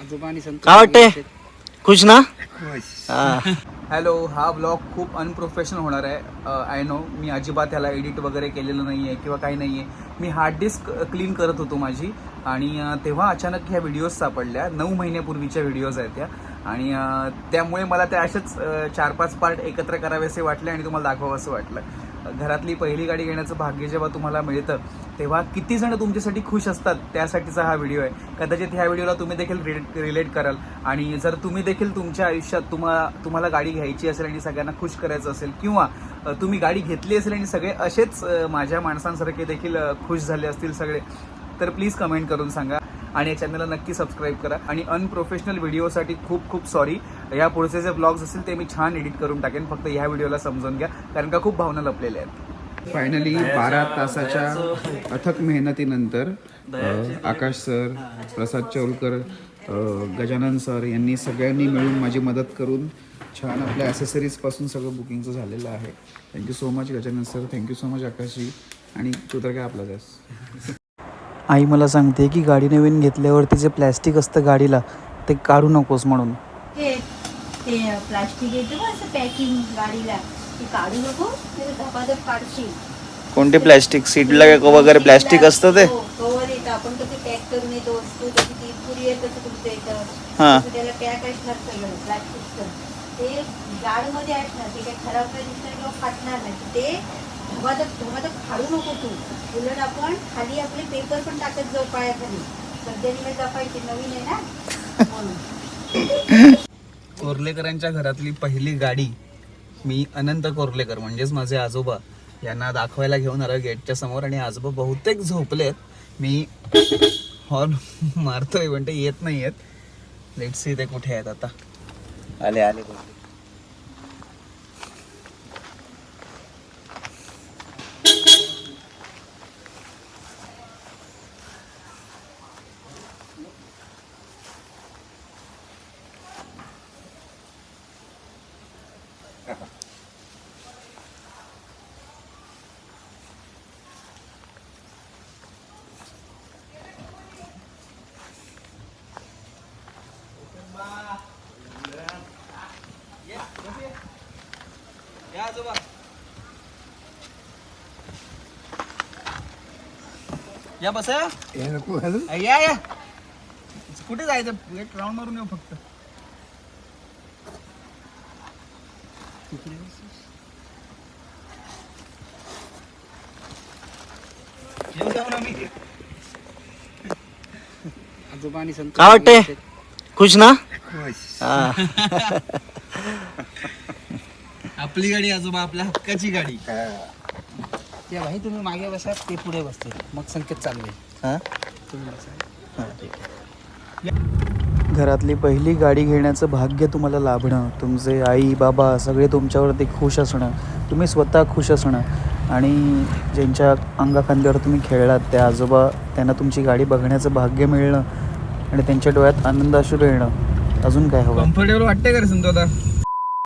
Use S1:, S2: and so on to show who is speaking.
S1: आजोबा आणि संतोष
S2: काय वाटतंय? खुश ना? हा.
S3: हॅलो हा ब्लॉग खूप अनप्रोफेशनल होणार आहे. आय नो मी अजिबात त्याला एडिट वगैरे केलेलं नाही आहे किंवा काही नाही आहे मी हार्ड डिस्क क्लीन करत होतो माझी. आणि अ, तेव्हा अचानक ह्या व्हिडिओज सापडल्या. नऊ महिन्यापूर्वीच्या व्हिडिओज आहेत त्या. आणि अ, त्यामुळे मला त्या असेच अ, चार पाच पार्ट एकत्र करावेसे वाटले आणि तुम्हाला दाखवावंसं वाटलं. घरातली पहिली गाडी घेण्याचं भाग्य जेव्हा तुम्हाला मिळतं तेव्हा किती जण तुमच्यासाठी खुश असतात त्यासाठीचा हा व्हिडिओ आहे. कदाचित ह्या व्हिडिओला तुम्ही देखील रिलेट रिलेट कराल. आणि जर तुम्ही देखील तुमच्या आयुष्यात तुम्हाला तुम्हाला गाडी घ्यायची असेल आणि सगळ्यांना खुश करायचं असेल किंवा तुम्ही गाडी घेतली असेल आणि सगळे असेच माझ्या माणसांसारखे देखील खुश झाले असतील सगळे तर प्लीज कमेंट करून सांगा. आणि या चॅनलला नक्की सबस्क्राईब करा. आणि अनप्रोफेशनल व्हिडिओसाठी खूप खूप सॉरी या पुढचे जे ब्लॉग्स असतील ते मी छान एडिट करून टाकेन. फक्त ह्या व्हिडिओला समजून घ्या. कारण का खूप भावना लपलेल्या आहेत. फायनली बारा तासाच्या अथक मेहनतीनंतर आकाश सर प्रसाद चौलकर गजानन सर यांनी सगळ्यांनी मिळून माझी मदत करून छान आपल्या ॲसेसरीजपासून सगळं बुकिंगचं झालेलं आहे. Thank you so much Gajanan sir. Thank you so much आकाशजी. आणि तू तर काय आपलाच आहेस.
S2: आई मला सांगते की गाडी नवीन घेतल्यावरती जे प्लॅस्टिक असतं गाडीला ते काढू नकोस म्हणून.
S4: हे ते प्लास्टिक येते बघ असं पॅकिंग गाडीला. ते काढू नको ते धपाधप काढशील.
S2: कोणते प्लॅस्टिक सीटला वगैरे प्लॅस्टिक असतं ते?
S4: हो, कवर येतं. आपण कसे पॅक करून येतो वस्तू तशी ती कुरिअर कसं तुमचं येतं.
S2: हा.
S4: तसं त्याला पॅक असणार सगळं प्लास्टिकचं ते जाडमध्ये असणार ते काही खराब नाही दिसणार किंवा फाटणार नाही. ते धबाधप धबाधप काढू नको तू. उलट आपण खाली आपले पेपर पण टाकत जाऊ पायाखाली. सध्या निघत जपायचे नवीन आहे ना? म्हणून.
S3: कोर्लेकरांच्या घरातली पहिली गाडी मी अनंत कोर्लेकर म्हणजेच माझे आजोबा यांना दाखवायला घेऊन आलो गेटच्या समोर आणि आजोबा बहुतेक झोपलेत. मी हॉर्न मारतोय पण ते येत नाही आहेत लेट सी ते कुठे आहेत आता. आले आले या आजोबा. या बसा. या या कुठे जायचं? एक राऊंड मारून येऊ फक्त. येऊ जाऊ ना मी.
S1: आजोबा आणि
S2: काय वाटतंय? खुश ना? हा.
S3: आपली गाडी आजोबा आपल्या हक्काची गाडी.
S1: ते भाई तुम्ही मागे बसा ते पुढे बसते. मग संकेत चालले
S2: हा?
S1: तुम्ही बसा.
S2: घरातली पहिली गाडी घेण्याचं भाग्य तुम्हाला लाभणं तुमचे आई बाबा सगळे तुमच्यावरती खुश असणं तुम्ही स्वतः खुश असणं आणि ज्यांच्या अंगाखांद्यावर तुम्ही खेळलात त्या आजोबा त्यांना तुमची गाडी बघण्याचं भाग्य मिळणं आणि त्यांच्या डोळ्यात आनंद अश्रू येणं. अजून काय हवं?
S3: कम्फर्टेबल वाटतंय का रे संतो आता